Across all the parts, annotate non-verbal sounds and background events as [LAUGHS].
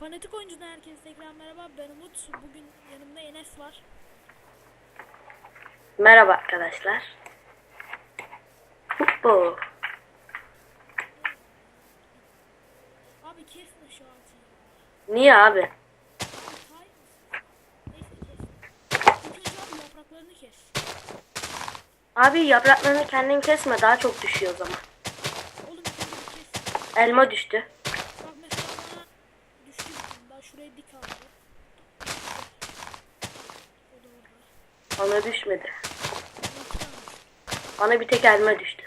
Fanatik oyuncudan herkese tekrar merhaba. Ben Umut. Bugün yanımda Enes var. Merhaba arkadaşlar. Bu. Abi kesme şu altıyı. Niye abi? Abi yapraklarını kes. Abi yapraklarını kendin kesme daha çok düşüyor o zaman. Elma düştü. Bak mesela bana düştü bir tane daha. Şuraya dik aldı. Bana düşmedi. Bana bir tek elma düştü.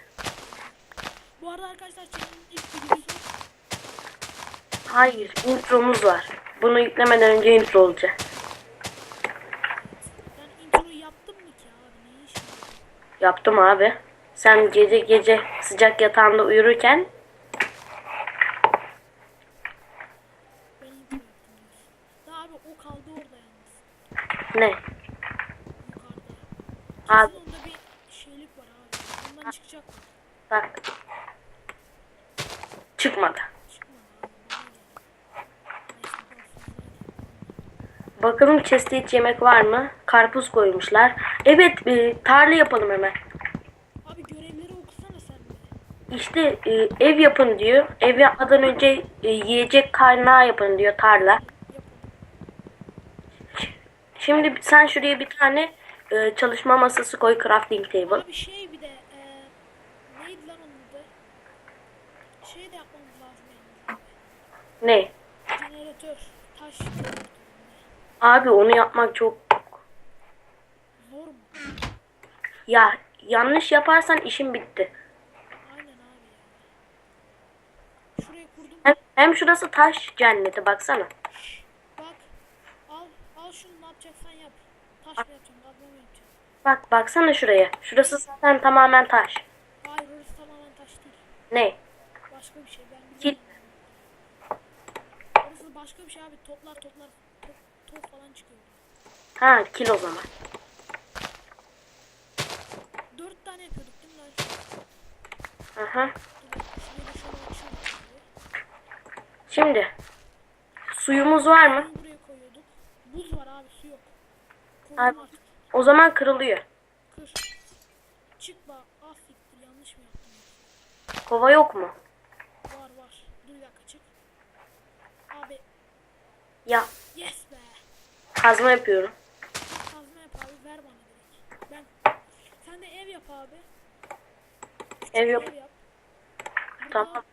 Bu arada arkadaşlar çekenin ilk videosu. Hayır intromuz var. Bunu yüklemeden önce intro olacak. Ben introyu yaptım mı ki abi? Ne iş var? Yaptım abi. Sen gece gece sıcak yatağında uyurken Ben intro yaptım diyorsun. Daha abi o kaldı orada yalnız. ne? Yukarıda. Abi Kesin onda bir şeylik var abi. Ondan çıkacak mı? bak. Çıkmadı. Çıkmadı abi. Bana gel. Neyse baksın hadi. Bakalım chest'te hiç yemek var mı? Karpuz koymuşlar. Evet e, tarla yapalım hemen. Abi görevleri okusana sen de. İşte e, ev yapın diyor. Ev yapmadan önce e, yiyecek kaynağı yapın diyor tarla. Şimdi sen şuraya bir tane e, çalışma masası koy crafting table. Abi şey bir de eee neydi lan onun adı? Şey de yapmamız lazım abi. Ne? Jeneratör. Taş. Abi onu yapmak çok Zor mu? ya yanlış yaparsan işin bitti. Aynen abi ya. Şuraya kurdum. Hem, hem şurası taş cenneti baksana. Bak. Al. Al şunu ne yapacaksan yap. Taş mı yapacaksın? Kazma mı yapacaksın? Bak baksana şuraya. Şurası zaten tamamen taş. Hayır orası tamamen taş değil. Ne? Başka bir şey ben biliyorum. Orası başka bir şey abi. Toplar toplar. Top, top falan çıkıyor. Ha kil o zaman. Dört tane yapıyorduk değil mi açıyorum abi. Şimdi suyumuz var mı? Bunu buraya koyuyorduk. Buz var abi su yok. Abi. O zaman kırılıyor. Kır. Çık bak. Ah siktir yanlış mı yaptım? Kova yok mu? Var var. Dur bir dakika çık. Abi Ya yes be. kazma yapıyorum. Kazma yap abi ver bana direkt. Ben sen de ev yap abi. Küçük Ev yap. Ev yap. Burada Tamam.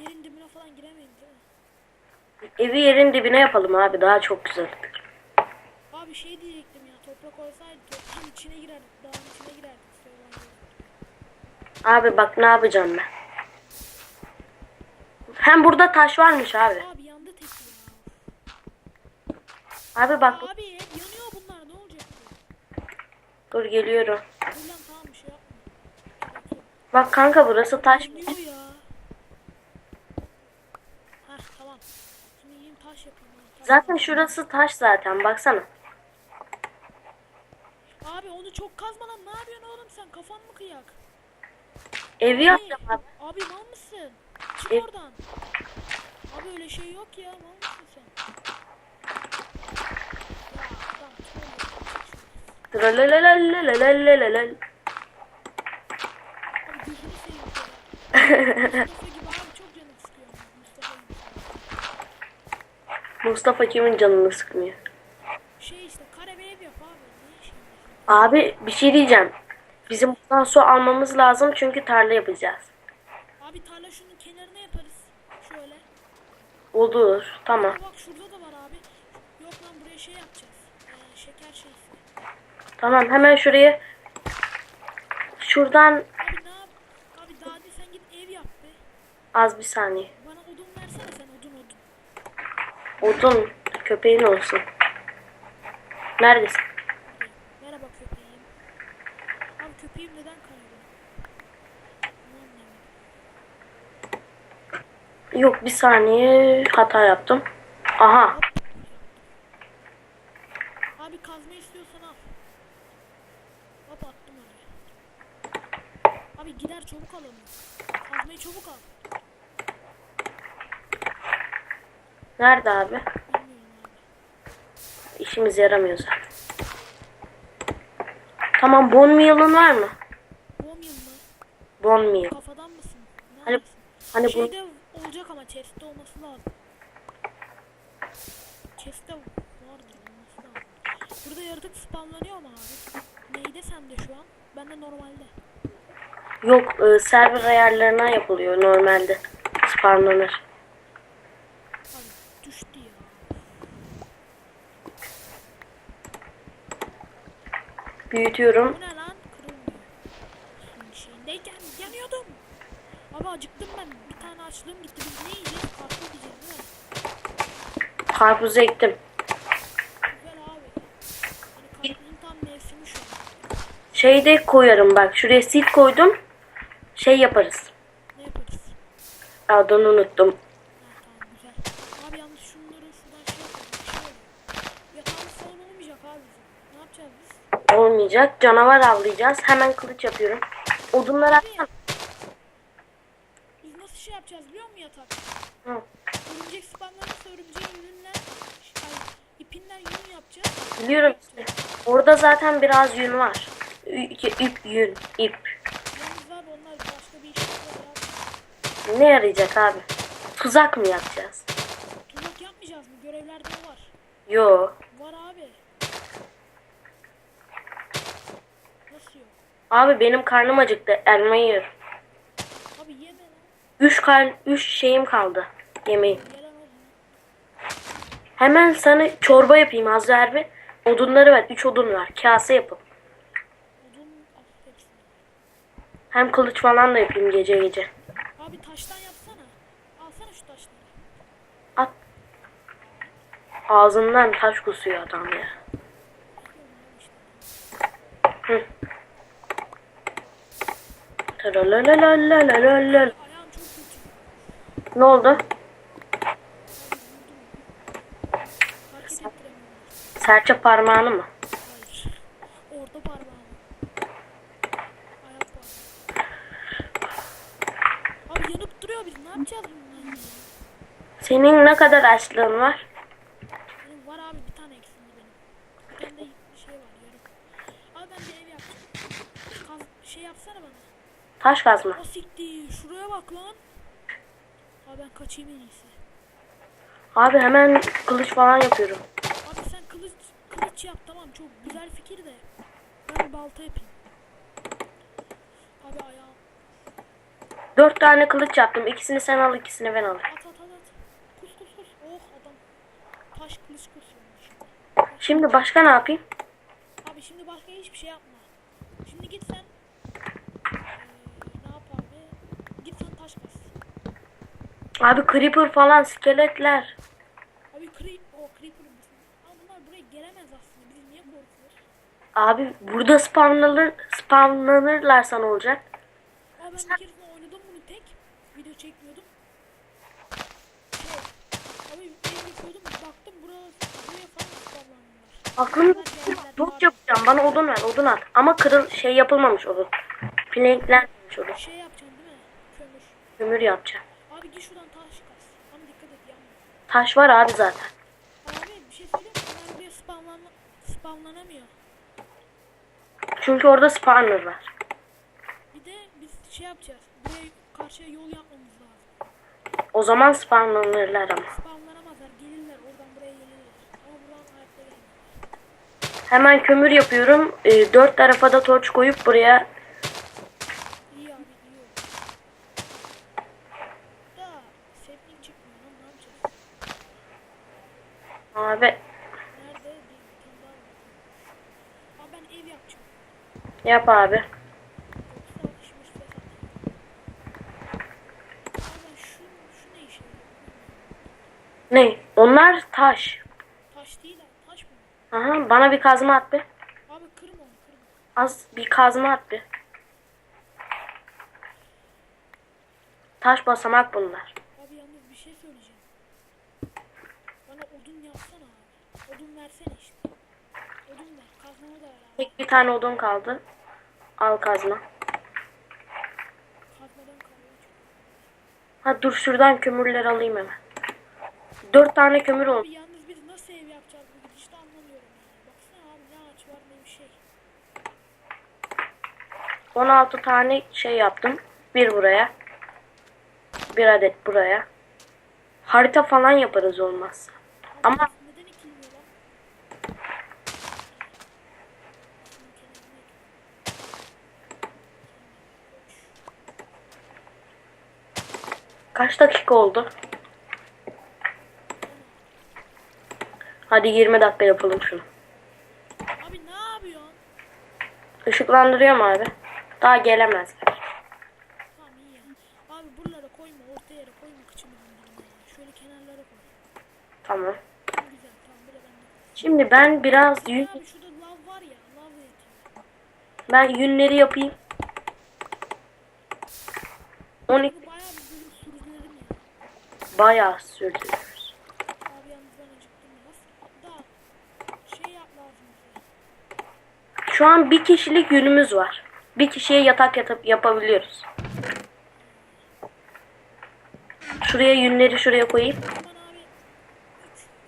Yerin dibine falan giremeyin değil mi? Evi yerin dibine yapalım abi daha çok güzel. Abi şey diyecektim ya toprak olsaydı toprağın içine girerdik. Dağın içine girerdik. Abi bak ne yapacağım ben. Hem burada taş varmış abi. Abi yandı tek ya. Abi bak Abi yanıyor bunlar ne olacak dur geliyorum. Dur lan tamam bir şey yapma. Bak kanka burası taş. Yanıyor ya. Heh tamam. Şimdi yiyeyim taş yapayım. ya, taş Zaten şurası taş zaten baksana. Abi onu çok kazma lan ne yapıyorsun oğlum sen kafan mı kıyak? Evi yapacağım abi. Abi mal mısın? Çık Ev- oradan. Abi öyle şey yok ya mal mısın sen? Ya adam troll yapıyor. Tralalalalalalalalalal. Abi gözünü seveyim ya. [LAUGHS] Mustafa gibi abi çok canım sıkıyor. Mustafa gibi. Mustafa kimin canını sıkmıyor? Şey işte kare bir ev yap abi. Ne şey? Abi bir şey diyeceğim. Bizim buradan su almamız lazım çünkü tarla yapacağız. Abi tarla şunun kenarına yaparız. Şöyle. Olur tamam. Bak şurada da var abi. Yok lan buraya şey yapacağız. Ee, şeker şeysi. Tamam hemen şuraya. Şuradan Abi ne yap? Abi daha de sen git ev yap be. az bir saniye. Bana odun versene sen odun odun. Odun köpeğin olsun. Neredesin? Merhaba köpeğim. Abi köpeğim neden kayboldu? Bunu anlamadım. Yok bir saniye hata yaptım. Aha. Abi kazma istiyorsan al. Hop attım oraya. Abi gider çabuk alalım. Kazmayı çabuk al. Nerede abi? İşimize yaramıyor zaten. Tamam bone meal'ın var mı? Bom yıl mı? Bone meal. Kafadan mısın? Ne Hani-? Hani bu Şeyde chest'te olması lazım. Chest'te vardır olması lazım. Burada yaratık spawnlanıyor mu abi? Neyde sende şu an? Bende normalde. yok e, server ayarlarına yapılıyor normalde. Spawnlanır. Abi düştü ya. Büyütüyorum. Bu ne lan? Kırılmıyor. Şeyindeyken yanıyordum. Abi acıktım ben. Açlığım gitti. Biz ne yiyeceğiz? Karpuz yiyeceğiz değil mi? Karpuz ektim. Güzel abi. Hani karpuzun tam mevsimi şu an. Şey de koyarım bak. Şuraya seed koydum. Şey yaparız. Ne yaparız? Adını unuttum. Ha, tamam güzel. Abi yalnız şunları şuradan şey yapalım. Bir şey olur. Yatağımız falan olmayacak abi bizim. Ne yapacağız biz? Olmayacak. Canavar avlayacağız. Hemen kılıç yapıyorum. Odunları Abi, atsana. Biz nasıl şey yatak? Hı. Örümcek spamlarsa örümceğin yününden ay, ipinden yün yapacağız. Biliyorum. Orada zaten biraz yün var. İp yün. ip. Yalnız abi onlar başka bir iş yapıyorlar. Ne yarayacak abi? Tuzak mı yapacağız? Tuzak yapmayacağız mı? Görevlerde var. Yo. Var abi. Nasıl yok? Abi benim karnım acıktı. Elma yiyorum. Üç, kal üç şeyim kaldı. Yemeğim. Hemen sana çorba yapayım az ver bir. Odunları ver. Üç odun var. Kase yapın. Hem kılıç falan da yapayım gece gece. Abi taştan yapsana. Alsana şu taşları. At. Ağzından taş kusuyor adam ya. Yapıyorum abi işte. Hı. Tralalalalalalala. Ayağım çok kötü. Ne oldu? Serçe parmağını mı? Hayır. Orta parmağım. Ayak parmağım. Abi yanıp duruyor biz. Ne yapacağız bundan ya? Senin ne kadar açlığın var? Benim var abi bir tane eksildi benim. Bir tane de şey var yarım. Abi ben bir ev yapacağım. Kaz, şey yapsana bana. Taş kazma. O siktir. Şuraya bak lan. Abi ben kaçayım en iyisi. Abi hemen kılıç falan yapıyorum. Abi sen kılıç kılıç yap tamam çok güzel fikir de. Ben balta yapayım. Abi ayağım. Dört tane kılıç yaptım. İkisini sen al, ikisini ben alayım. At at at at. Kus kus kus. Oh adam. Taş kılıç kusuyormuş. Şimdi başka ne yapayım? Abi şimdi başka hiçbir şey yapma. Şimdi git sen. Eee, ne yap abi? Git sen taş kas. Abi creeper falan, skeletler. Abi creep, o creeper bunlar buraya gelemez aslında. Biz niye korkuyoruz? Abi burada spawnlanır, spawnlanırlarsa ne olacak? Abi ben bir keresinde oynadım bunu tek. Video çekmiyordum. Şey, abi ev yapıyordum. Baktım buraya, buraya falan spamlandılar. Aklımda çok yapacağım. Bana odun ver, odun at. Ama kırıl şey yapılmamış odun. Planklenmemiş odun. Şey yapacaksın değil mi? Kömür. Kömür yapacağım. Abi git şuradan taş kas. Ama dikkat et yanma. Taş var abi zaten. Abi bir şey söyleyeyim mi? Bunlar spamlan spamlanamıyor. Çünkü orada spawner var. Bir de biz şey yapacağız. Buraya karşıya yol yapmamız lazım. O zaman spawnlanırlar ama. Spamlanamazlar. Gelirler. Oradan buraya gelirler. Ama buradan hayatta gelemezler. Hemen kömür yapıyorum. Ee, dört tarafa da torç koyup buraya İyi abi iyi oldu. Da sapling çıkmıyor lan ne yapacağız? abi Nerede? Bir tane daha var. Abi ben ev yapacağım. yap abi. Yoksa alışmış ve satayım. Abi ben şu, şu ne? Onlar taş. Taş değil abi taş mı? Aha, bana bir kazma at bir. Abi kırma onu kırma. Az bir kazma at bir. Taş basamak bunlar. Abi yalnız bir şey söyleyeceğim. Bana odun yapsana abi. Odun versene işte. Odun ver. Kazmamı da ver abi. Tek bir tane odun kaldı. Al kazma. Ha dur şuradan kömürleri alayım hemen. dört tane kömür oldu. Yalnız biz nasıl ev yapacağız bu gidişte anlamıyorum. Baksana abi ne ağaç var ne bir şey. 16 tane şey yaptım. Bir buraya. Bir adet buraya. Harita falan yaparız olmazsa. Ama neden ekilmiyor lan? Şunun kenarına ek. Kaç dakika oldu? Hadi 20 dakika yapalım şunu. Abi ne yapıyorsun? Işıklandırıyor mu abi? Daha gelemezler. Tamam iyi ya. Abi buralara koyma orta yere koyma kıçımı. Şöyle kenarlara koy. Tamam. Güzel tamam bende. Şimdi ben biraz yün, Abi şurada lav var ya lav yetiyor. ben yünleri yapayım. 12 Bunu bayağı bir bölüm sürdürelim ya. Bayağı sürdürüyoruz. Şu an bir kişilik yünümüz var. Bir kişiye yatak yatıp yapabiliyoruz. Şuraya yünleri şuraya koyayım. Aman abi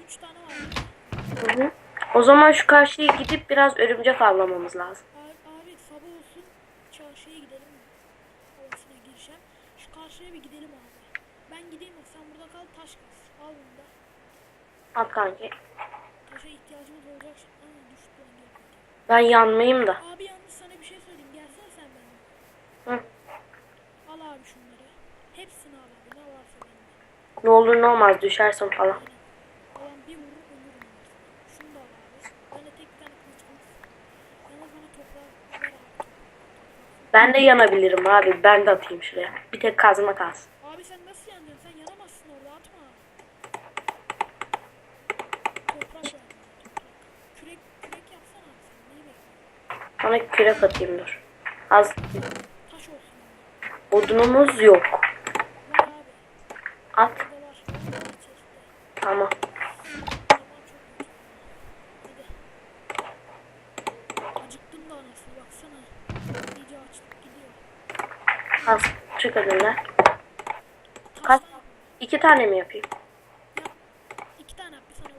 3 3 tane var. Hı hı. O zaman şu karşıya gidip biraz örümcek avlamamız lazım. Şu karşıya bir gidelim abi. Ben gideyim bak sen burada kal taş kaz. Al bunu da. Al kanki. Taşa ihtiyacımız olacak şimdi. Aa düştü gel. Ben yanmayayım da. Abi yalnız sana bir şey söyleyeyim. Gelsene sen benimle. Hı. Al abi şunları. Hepsini al abi. Ne varsa bende. Ne olur ne olmaz düşersin falan. Aynen. Alan bir vurur ölürüm ben. Şunu da al abi. Bende tek bir tane kılıç var. Yalnız bana toprağı ver abi. Ben de yanabilirim abi. Ben de atayım şuraya. Bir tek kazma kalsın. Abi sen nasıl yandın? Sen yanamazsın orada atma. Toprak. Toprak. Kürek, kürek yapsana abi sen. Neyi bekliyorsun? Sana kürek atayım dur. Az Taş olsun. odunumuz yok. Var abi. At. Burada var. Var. Tamam. Tamam çok kötü. Hadi. Acıktım da anasını baksana. İyice açlık gidiyor. Az. Çık önünden. Taş Kaç? da yap. İki tane mi yapayım? Yap. İki tane yap bir bu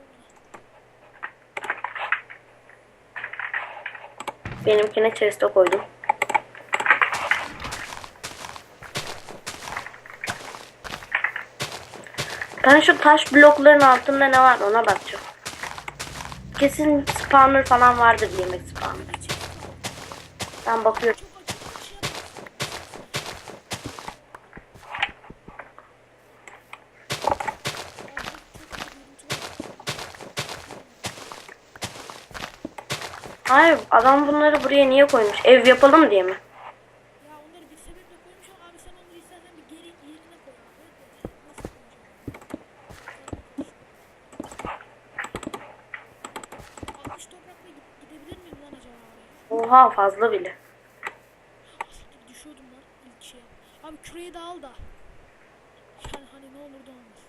bana. Benimkine chest'e koydum. Ben şu taş blokların altında ne var ona bakacağım. Kesin spawner falan vardır yemek spawner. Ben bakıyorum. Çok acıktım şey yapamazsın. Hayır adam bunları buraya niye koymuş? Ev yapalım diye mi? Ya onları bir sebeple koymuş ama abi sen onları istersen bir geri yerine koy abi. Nasıl koyacağım? 60 toprakla git- gidebilir miyim lan acaba oraya? Oha fazla bile. Düşüyordum lan ilk şey. Abi küreği de al da. Yani hani ne olur da olmaz.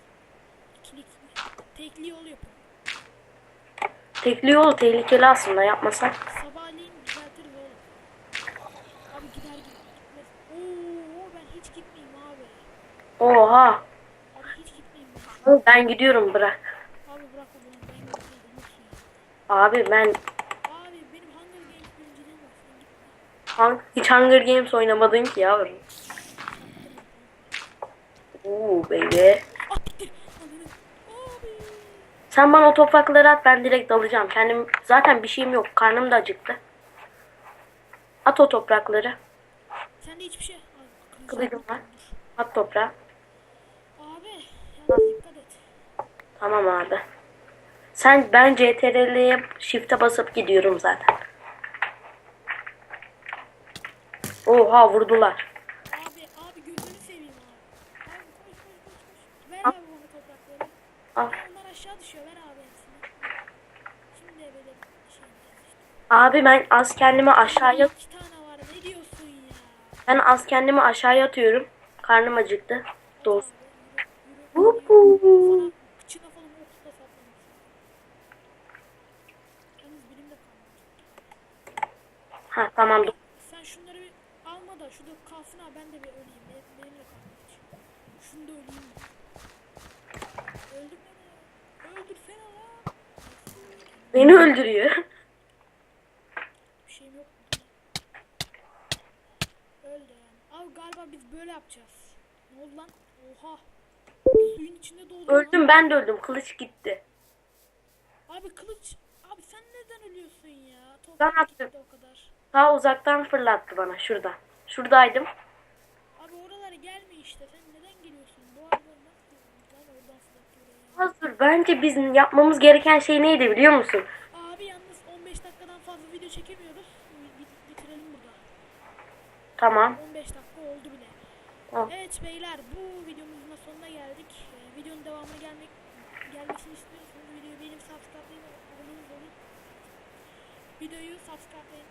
İkilik, tekli yol yapın. Tekli yolu tehlikeli aslında yapmasak. Sabahleyin düzeltiriz oğlum. Abi gider gitmez. Oo ben hiç gitmeyeyim abi. Oha. Abi hiç gitmeyeyim ben. Ben gidiyorum bırak. Abi bırak o zaman ben gitmeyeyim. unut ya. Abi ben Abi benim Hunger Games birinciliğim var. Sen gitme. Han- hiç Hunger Games oynamadın ki yavrum. Oo baby. Ah. Sen bana o toprakları at ben direkt dalacağım. Kendim zaten bir şeyim yok. Karnım da acıktı. At o toprakları. Sende hiçbir şey. Kılıcım var. At toprağı. Abi dikkat et. Tamam abi. Sen ben CTRL'ye shift'e basıp gidiyorum zaten. Oha vurdular. Abi abi gözünü seveyim abi. Abi koş koş koş. Ver abi bana toprakları. Al. Aşağı düşüyor. Ver abi hepsini. Şimdi böyle şey. Abi ben az kendimi aşağıya İki tane var. Ne diyorsun ya? ben az kendimi aşağıya atıyorum. Karnım acıktı. Dost. Sana kıçına falan ok da saplamış. Yalnız benim de. Ha tamam dur. Sen şunları bir alma da şurada kalsın abi ben de bir öleyim. Benim, de kalmadı hiç. Şunu da öleyim. ben. Öldüm ya. Öldürsene lan. Beni öldürüyor. Bir şeyim yok. Öldü yani. Abi galiba biz böyle yapacağız. Ne oldu lan? Oha. Suyun içinde doldu lan. Öldüm ben de öldüm. Kılıç gitti. Abi kılıç. Abi sen neden ölüyorsun ya? Ben Toprak attım. o kadar. Ta uzaktan fırlattı bana şurada. Şuradaydım. Abi oralara gelme işte. Sen neden geliyorsun? Bu aralar nasıl lan oradan fırlatıyor ya. Hazır. Bence bizim yapmamız gereken şey neydi biliyor musun? Abi yalnız 15 dakikadan fazla video çekemiyoruz. Bit- Bitirelim burada. Tamam. 15 dakika oldu bile. Tamam. Evet beyler bu videomuzun da sonuna geldik. Ee, videonun devamına gelmek gelmesini istiyorsanız videoyu benim subscribe'layın abone olun. Videoyu subscribe'layın.